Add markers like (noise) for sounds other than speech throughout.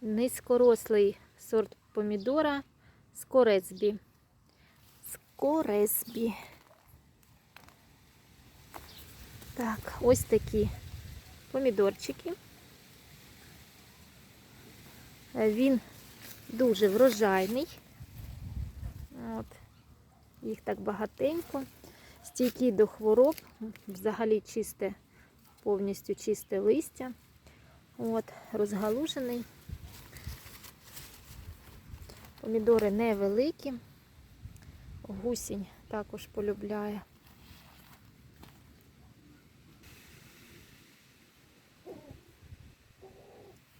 низькорослий сорт помідора Скорецбі. Скорецбі. Так, ось такі помідорчики. Е, Він дуже врожайний. От. Їх так багатенько. Стійкий до хвороб, взагалі чисте, повністю чисте листя. От, розгалужений. Помідори невеликі. Гусінь також полюбляє.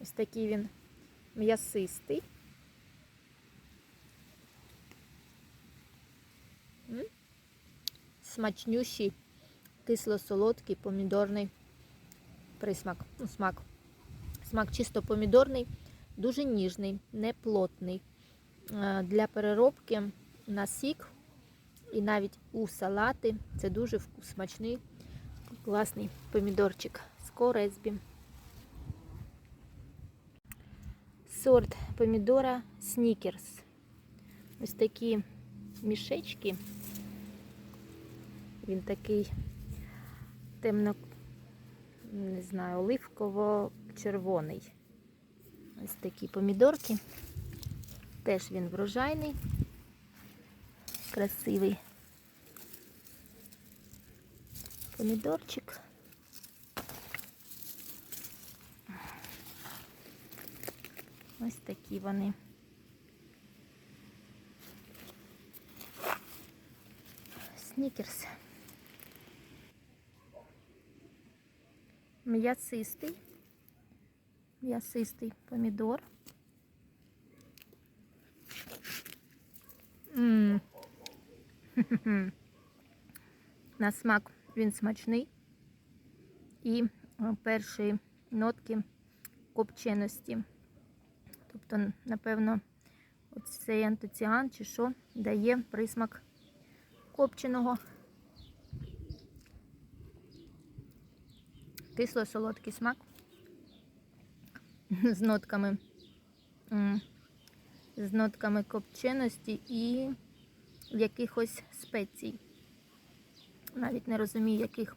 Ось такий він м'ясистий. Смачнющий, кисло-солодкий помідорний присмак. Ну, смак. Смак чисто помідорний, дуже ніжний, не плотний. Е, Для переробки на сік і навіть у салати це дуже смачний, класний помідорчик з корезбі. Сорт помідора Снікерс. Ось такі мішечки. Він такий темно, не знаю, оливково-червоний. Ось такі помідорки. Теж він врожайний, красивий помідорчик. Ось такі вони. Снікерс. М'ясистий. М'ясистий помідор. (laughs) На смак він смачний. І е, перші нотки копченості. Тобто, напевно, цей антоціан чи що дає присмак копченого. Кисло-солодкий смак (laughs) з нотками, з нотками копченості і якихось спецій. Навіть не розумію, яких.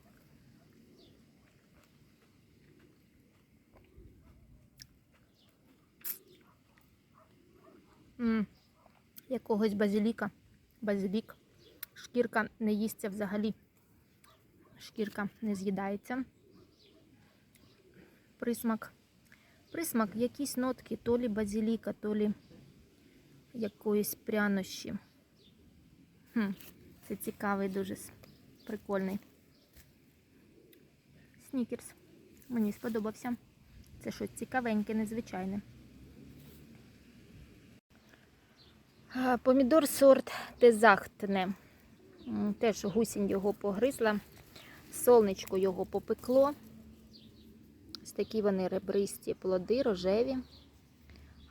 М, якогось базиліка. Базилік. Шкірка не їсться взагалі. Шкірка не з'їдається. Присмак. Присмак, якісь нотки, то лі базиліка, то лі якоїсь прянощі. Хм, це цікавий, дуже прикольний. Снікерс. Мені сподобався. Це щось цікавеньке, незвичайне. Помідор сорт Тезахтне. Теж гусінь його погризла. Сонечко його попекло. Ось такі вони ребристі плоди, рожеві.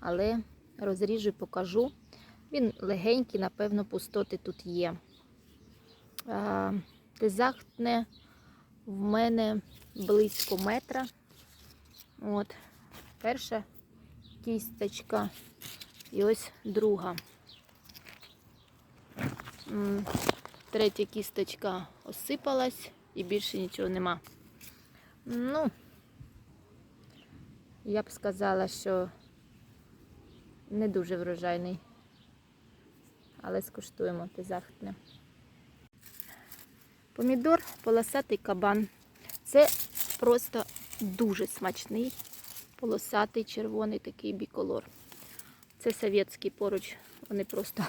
Але розріжу і покажу. Він легенький, напевно, пустоти тут є. Тезахтне в мене близько метра. От, перша кісточка і ось друга. Третя кісточка осипалась і більше нічого нема. Ну, я б сказала, що не дуже врожайний. Але скуштуємо те захитне. Помідор полосатий кабан. Це просто дуже смачний, полосатий, червоний такий біколор. Це совєтський поруч. Вони просто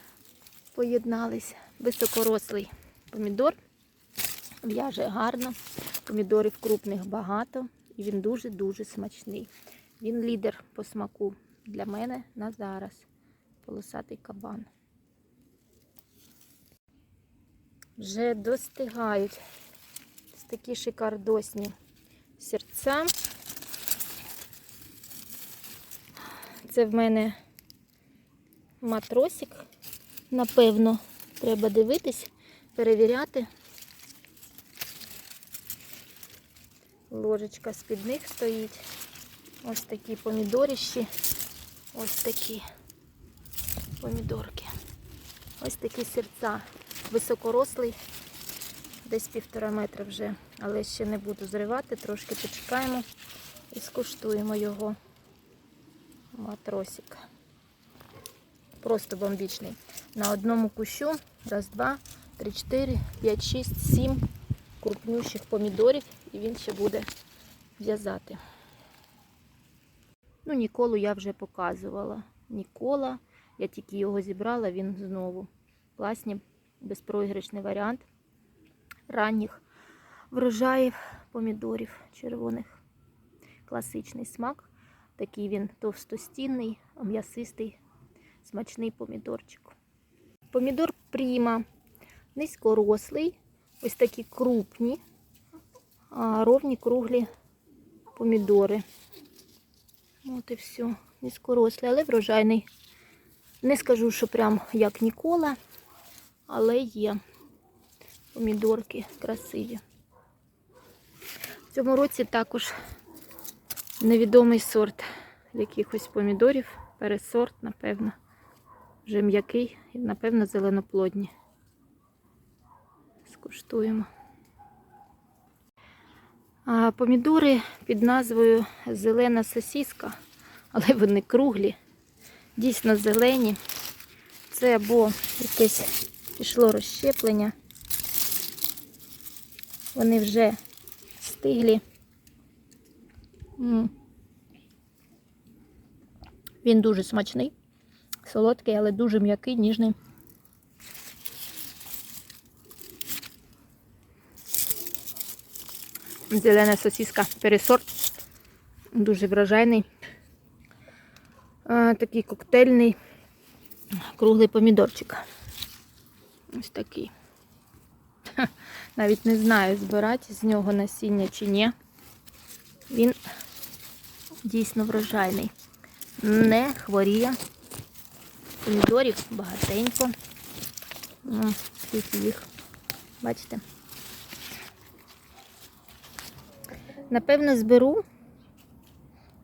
(laughs) поєднались. Високорослий помідор. В'яже гарно. Помідорів крупних багато. І він дуже-дуже смачний. Він лідер по смаку для мене на зараз. Полосатий кабан. Вже достигають такі шикардосні серця. Це в мене матросик. Напевно, треба дивитись, перевіряти. Ложечка з-під них стоїть. Ось такі помідорищі. Ось такі помідорки. Ось такі серця. Високорослий, десь півтора метра вже, але ще не буду зривати, трошки почекаємо і скуштуємо його. Матросик. Просто бомбічний. На одному кущу. Раз, два, три, чотири, п'ять, шість, сім крупнющих помідорів, і він ще буде в'язати. Ну, Ніколу я вже показувала. Нікола, я тільки його зібрала, він знову. Класні, безпроіграшний варіант ранніх врожаїв помідорів червоних. Класичний смак. Такий він товстостінний, м'ясистий, смачний помідорчик. Помідор пріма, низькорослий, ось такі крупні, ровні круглі помідори. От і все. Низькорослий, але врожайний. Не скажу, що прям як нікола, але є помідорки красиві. В цьому році також невідомий сорт якихось помідорів, пересорт, напевно, вже м'який і, напевно, зеленоплодні. Скуштуємо. Помідори під назвою Зелена сосіска, але вони круглі, дійсно зелені. Це або якесь пішло розщеплення. Вони вже стиглі. Він дуже смачний, солодкий, але дуже м'який, ніжний. Зелена сосиска пересорт. Дуже вражайний. Такий коктейльний круглий помідорчик. Ось такий. Навіть не знаю, збирати з нього насіння чи ні. Він дійсно врожайний. Не хворіє. Помідорів багатенько. Ну, скільки їх. Бачите? Напевно, зберу,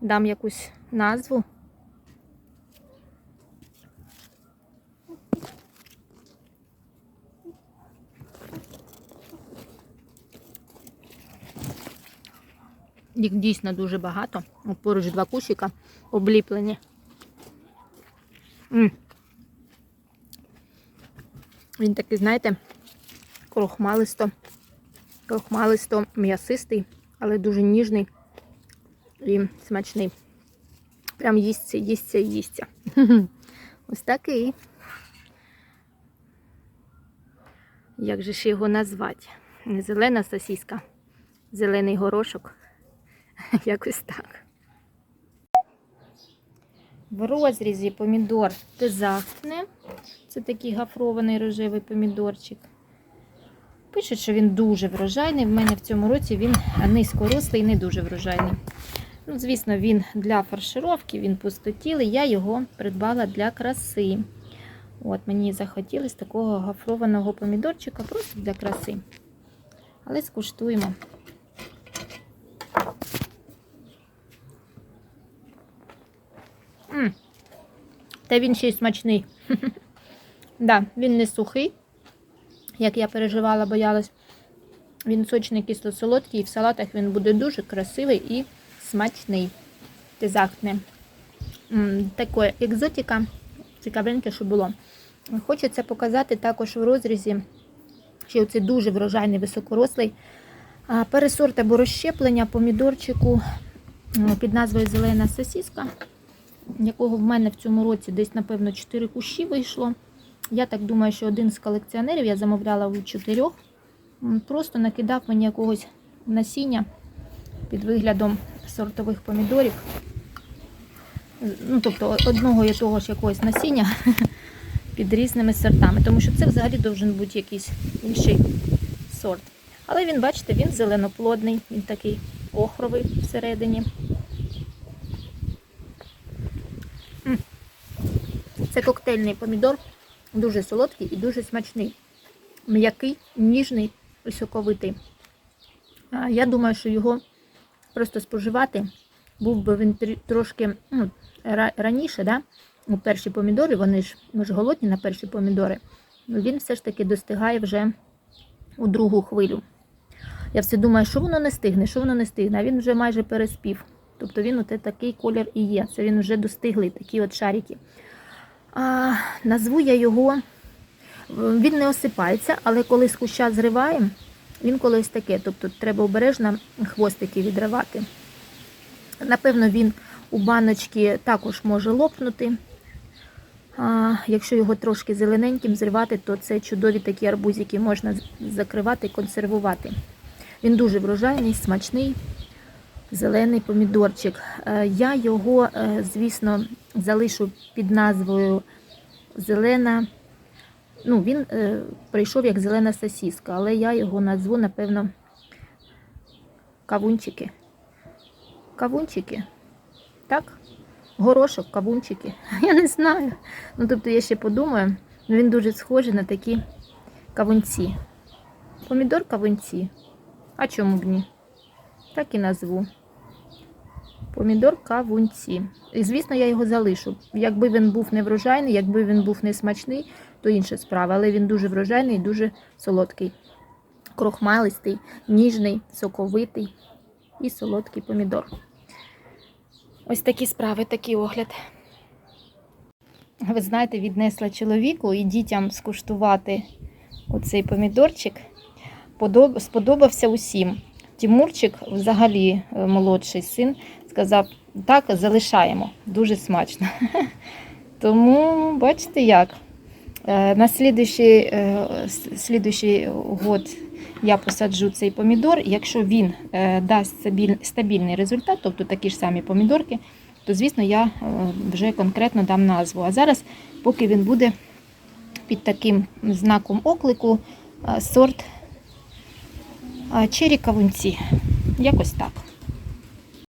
дам якусь назву. Їх дійсно дуже багато. Поруч два кущика обліплені. М. Він такий, знаєте, крохмалисто, крохмалисто м'ясистий, але дуже ніжний і смачний. Прям їсться, їсться їсться. (laughs) Ось такий. Як же ж його назвати? Не зелена сосіска, зелений горошок. (laughs) Якось так. В розрізі помідор тезахне. Це такий гафрований рожевий помідорчик. Пишуть, що він дуже врожайний. В мене в цьому році він низькорослий і не дуже врожайний. Ну, Звісно, він для фаршировки, він пустотілий. Я його придбала для краси. От, Мені захотілося такого гафрованого помідорчика просто для краси. Але скуштуємо. М. Та він ще й смачний. (laughs) да, він не сухий, як я переживала, боялась. Він сочний кисло-солодкий, і в салатах він буде дуже красивий і смачний. Тезахне. Таке екзотика. Цікавеньке, що було. Хочеться показати також в розрізі, що це дуже врожайний високорослий пересорт або розщеплення помідорчику під назвою Зелена сосіска, якого в мене в цьому році десь, напевно, 4 кущі вийшло. Я так думаю, що один з колекціонерів я замовляла у чотирьох. Просто накидав мені якогось насіння під виглядом сортових помідорів. Ну, тобто одного і того ж якогось насіння (laughs) під різними сортами. Тому що це взагалі должен бути якийсь інший сорт. Але він, бачите, він зеленоплодний, він такий охровий всередині. Це коктейльний помідор, дуже солодкий і дуже смачний. М'який, ніжний соковитий. Я думаю, що його просто споживати був би він трошки ну, раніше, да? у перші помідори, вони ж ми ж голодні на перші помідори, ну, він все ж таки достигає вже у другу хвилю. Я все думаю, що воно не стигне, що воно не стигне, а він вже майже переспів. Тобто він оте такий колір і є. Це він вже достиглий, такі от шарики. А, назву я його. Він не осипається, але коли з куща зриваємо, він колись таке. Тобто треба обережно хвостики відривати. Напевно, він у баночці також може лопнути. А, якщо його трошки зелененьким зривати, то це чудові такі арбузики можна закривати консервувати. Він дуже врожайний, смачний, зелений помідорчик. Е, Я його, е, звісно, залишу під назвою зелена. Ну, він е, прийшов як зелена сосіска, але я його назву, напевно, кавунчики. Кавунчики. Так? Горошок, кавунчики. (laughs) Я не знаю. Ну, тобто я ще подумаю. Ну, він дуже схожий на такі кавунці. Помідор кавунці. А чому б ні? Так і назву. Помідор кавунці. І, звісно, я його залишу. Якби він був не врожайний, якби він був не смачний, то інша справа. Але він дуже врожайний і дуже солодкий. Крохмалистий, ніжний, соковитий і солодкий помідор. Ось такі справи, такий огляд. Ви знаєте, віднесла чоловіку і дітям скуштувати оцей помідорчик. Сподобався усім. Тімурчик, взагалі е, молодший син, сказав: так, залишаємо, дуже смачно. (laughs) Тому бачите як. Е, На слідуючий, е, слідуючий год я посаджу цей помідор. Якщо він е, дасть стабільний результат, тобто такі ж самі помідорки, то звісно я вже конкретно дам назву. А зараз, поки він буде під таким знаком оклику, сорт чері кавунці. Якось так.